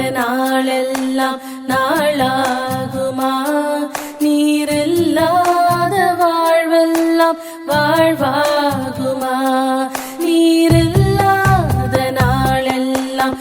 நாளெல்லாம் நாளாகுமா? நீரில்லாத வாழ்வெல்லாம் வாழ்வாகுமா? நீரில்லாத நாளெல்லாம்